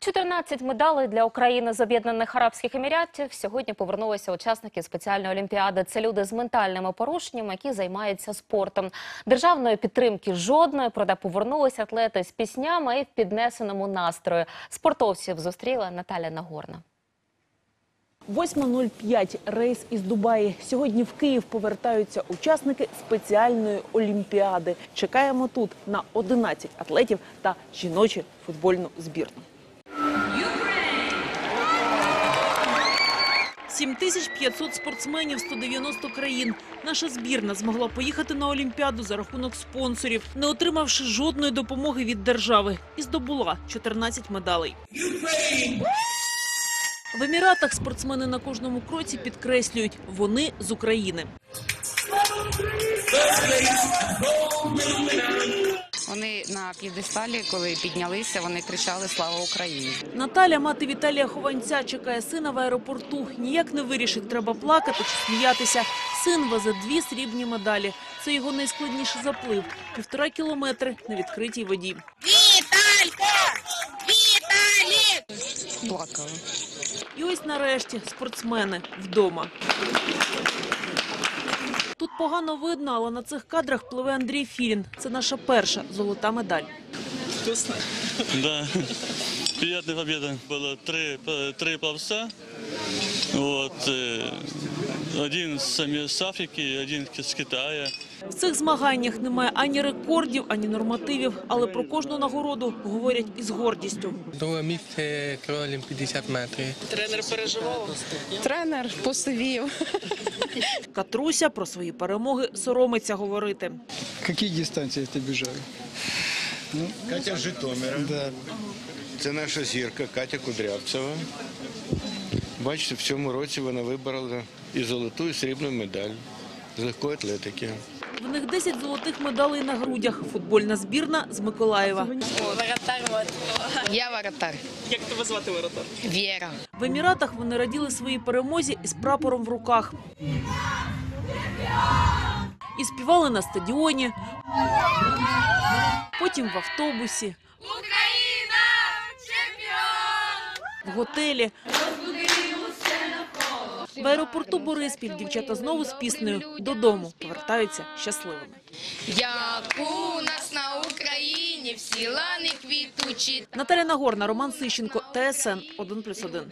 14 медалей для України з Об'єднаних Арабських Еміратів. Сьогодні повернулися учасники спеціальної олімпіади. Це люди з ментальними порушеннями, які займаються спортом. Державної підтримки жодної, проте повернулися атлети з піснями і в піднесеному настрою. Спортовців зустріла Наталя Нагорна. 8.05. Рейс із Дубаї. Сьогодні в Київ повертаються учасники спеціальної олімпіади. Чекаємо тут на 11 атлетів та жіночу футбольну збірну. 7500 спортсменів 190 країн. Наша збірна змогла поїхати на Олімпіаду за рахунок спонсорів, не отримавши жодної допомоги від держави, і здобула 14 медалей. В Еміратах спортсмени на кожному кроці підкреслюють – вони з України. На п'єдесталі, коли піднялися, вони кричали Слава Україні. Наталя, мати Віталія Хованця, чекає сина в аеропорту. Ніяк не вирішить, треба плакати чи сміятися. Син везе дві срібні медалі. Це його найскладніший заплив. Півтора кілометри на відкритій воді. Плакали. І ось нарешті спортсмени вдома. Тут погано видно, але на цих кадрах пливе Андрій Філін. Це наша перша золота медаль. Да. Приятная победа. Было три, п- три пловца. Вот. Один с с Африки, один з Китая. В цих змаганнях немає ані рекордів, ані нормативів, але про кожну нагороду говорять із гордістю. Друге місце кролем 50 метрів. Тренер переживав. Тренер посивів. Катруся про свої перемоги соромиться говорити. Какие дистанции ты бежал? Катя з Житомира. Да. Це наша зірка Катя Кудрявцева. Бачите, в цьому році вона вибрала і золоту, і срібну медаль з легкої атлетики. В них 10 золотих медалей на грудях. Футбольна збірна з Миколаєва. Я воротар. Як тебе звати воротар? Віра. В Еміратах вони раділи своїй перемозі із прапором в руках. І співали на стадіоні. Потім в автобусі. Україна! Чемпіон! В готелі. В аеропорту Бориспіль дівчата знову з піснею «Додому» повертаються щасливими. Як у нас на Україні всі лани квітучі. Наталя Нагорна, Роман Сищенко, ТСН 1+,1.